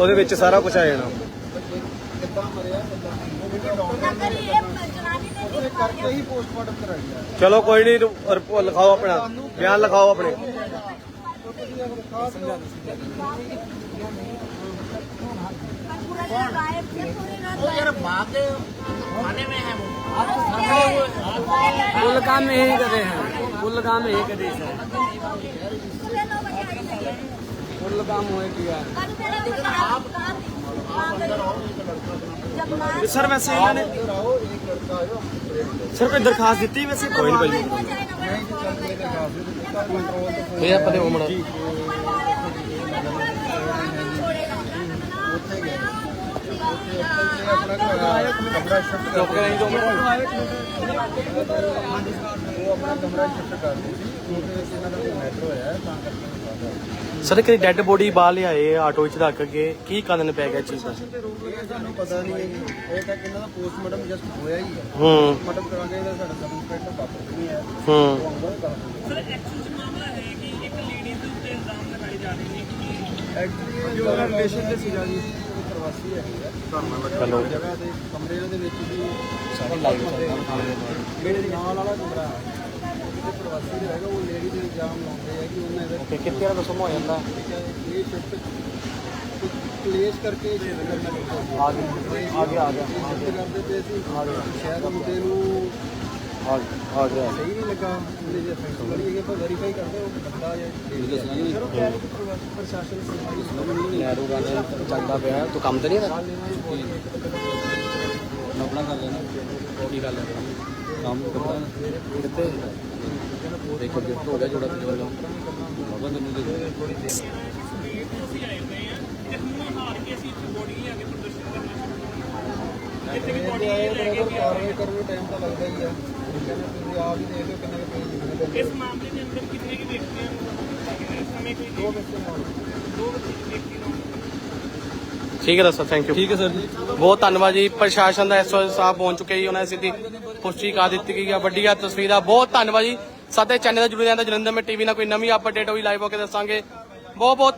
ਉਹਦੇ ਵਿੱਚ ਸਾਰਾ ਕੁਝ ਆ ਜਾਣਾ ਕਿੱਦਾਂ ਮਰਿਆ ਕਿੱਦਾਂ ਉਹ ਅਗਰ ਇਹ ਜਨਾਨੀ ਨੇ ਉਹਦੇ ਕਰਕੇ ਹੀ ਪੋਸਟਮਾਰਟਮ ਕਰਾਇਆ ਚਲੋ ਕੋਈ ਨਹੀਂ ਰਿਪੋ- ਲਿਖਾਓ ਆਪਣਾ ਬਿਆਨ ਲਿਖਾਓ ਆਪਣੇ पूरा गायब थे पूरी रात यार बाप के खाने में है वो गायब कुल काम यही करे हैं कुल काम यही करे सर फुल काम हो गया सर वैसे इन्होंने सर कोई दरखास्त दी वैसे कोई नहीं भाई ये अपने उम्र कमरा शिफ्ट कर वो अपना कमरा शिफ्ट कर दी क्योंकि इससे मेट्रो है ਸਰ ਕਿ ਡੈੱਡ ਬੋਡੀ ਬਾਹਰ ਲਿਆਏ ਆਟੋ ਵਿੱਚ ਰੱਖ ਕੇ। ਕੀ ਕਾਰਨ ਪੈ ਗਿਆ ਚੀਜ਼ ਦਾ? ਇਹ ਸਾਨੂੰ ਪਤਾ ਨਹੀਂ ਹੈ ਜੀ। ਇਹ ਤਾਂ ਕਿ ਇਹਨਾਂ ਦਾ ਪੋਸਟਮਾਰਟਮ ਜਸਟ ਹੋਇਆ ਹੀ ਹੈ। ਹੂੰ। ਪੋਸਟਮਾਰਟਮ ਕਰਾਂਗੇ ਇਹਦਾ ਸਾਡਾ ਇੰਸਪੈਕਟਰ ਬਾਪੂ ਨਹੀਂ ਹੈ। ਹੂੰ ਉਹ ਆਉਂਦਾ ਹੀ ਕਰ ਐਕਚੁਅਲੀ ਜੋ ਰਿਲੇਸ਼ਨ ਤੇ ਸੀਗਾ ਜੀ ਉਹ ਪ੍ਰਵਾਸੀ ਹੈ। ਚਲੋ ਜਗ੍ਹਾ ਦੇ ਕਮਰੇ ਦੇ ਵਿੱਚ ਵੀ ਸਾਰੇ ਲਾਈਵ ਮੇਰੇ ਨਾਲ ਵਾਲਾ ਕਮਰਾ ਹੈ। ਜਿਹਦੇ ਪ੍ਰਵਾਸੀ ਜਿਹੜਾ ਹੈਗਾ ਉਹ ਲੇਡੀ ਦੇ ਇਲਜ਼ਾਮ ਲਾਉਂਦੇ ਆ ਕਿ ਉਹਨੇ ਇਹਦਾ ਕਿ ਕਿੱਥੇ ਦਾ ਦੱਸੋ ਹੋ ਜਾਂਦਾ ਹੈ ਇਹ ਸ਼ਿਫਟ ਕਲੇਸ਼ ਕਰਕੇ ਸ਼ਿਫਟ ਕਰਨਾ ਚਾਹੀਦਾ ਆ। ਗਿਆ ਆ ਗਿਆ ਆ ਗਿਆ ਸ਼ਿਫਟ ਕਰਦੇ ਪਏ ਸੀ ਸ਼ਾਇਦ ਮੁੰਡੇ ਨੂੰ ਆ ਗਿਆ ਆ ਗਿਆ। ਸਹੀ ਨਹੀਂ ਲੱਗਾ ਉਹਨੇ ਜੇ ਫੈਕਟ ਵਾਲੀ ਹੈਗੇ ਪਰ ਵੈਰੀਫਾਈ ਕਰਦੇ ਉਹ ਬੰਦਾ ਜਾਂ ਚਲੋ ਕਹਿ ਰਹੇ ਕਿ ਪ੍ਰਵਾ- ਪ੍ਰਸ਼ਾਸਨ ਸਰਕਾਰੀ ਨਹਿਰੂ ਗਾਣੇ ਚੱਲਦਾ ਪਿਆ ਤੂੰ ਕੰਮ ਤੇ ਨਹੀਂ ਹੈਗਾ? ਆਪਣਾ ਕਰ ਲੈਣਾ ਕੀ ਗੱਲ ਹੈ ਕੰਮ ਕਰਦਾ ਕਿੱਥੇ ਦੇਖੋ ਗਿਫਟ ਹੋ ਗਿਆ ਜੋੜਾ ਤੇ ਜੋੜਾ ਬਾਬਾ ਤੈਨੂੰ ਦੇ ਦੇ ਕਾਰਵਾਈ ਕਰਨ ਨੂੰ ਟਾਈਮ ਤਾਂ ਲੱਗਦਾ ਹੀ ਆ ਕਹਿੰਦੇ ਤੁਸੀਂ ਆਪ ਹੀ ਦੇਖ ਲਓ ਕਿੰਨੇ ਕੁ ਪੇਜ ਲਿਖਣੇ ਪੈਂਦੇ ਇਸ ਮਾਮਲੇ ਦੇ ਅੰਦਰ ਕਿੰਨੇ ਕੁ ਵਿਅਕਤੀਆਂ ਸਮੇਂ ਕੋਈ ਦੋ ਵਿਅਕਤੀ ਠੀਕ ਹੈ ਦੱਸੋ ਥੈਂਕ ਯੂ ਠੀਕ ਹੈ ਸਰ ਜੀ। ਬਹੁਤ ਧੰਨਵਾਦ ਜੀ। ਪ੍ਰਸ਼ਾਸਨ ਦਾ ਐਸਓ ਸਾਹਿਬ ਪਹੁੰਚ ਚੁੱਕੇ ਜੀ। ਉਹਨਾਂ ਨੇ ਸਿੱਧੀ ਪੁਸ਼ਟੀ ਕਰ ਦਿੱਤੀ ਗਈ ਹੈ ਵੱਡੀਆਂ ਤਸਵੀਰਾਂ। ਬਹੁਤ ਧੰਨਵਾਦ ਜੀ। ਸਾਡੇ ਚੈਨਲ ਦਾ ਜੁੜੇ ਰਹਿੰਦਾ ਜਲੰਧਰ ਮੇ ਟੀਵੀ ਨਾਲ ਕੋਈ ਨਵੀਂ ਅਪਡੇਟ ਹੋਈ ਲਾਈਵ ਹੋ ਕੇ ਦੱਸਾਂਗੇ। ਬਹੁਤ ਬਹੁਤ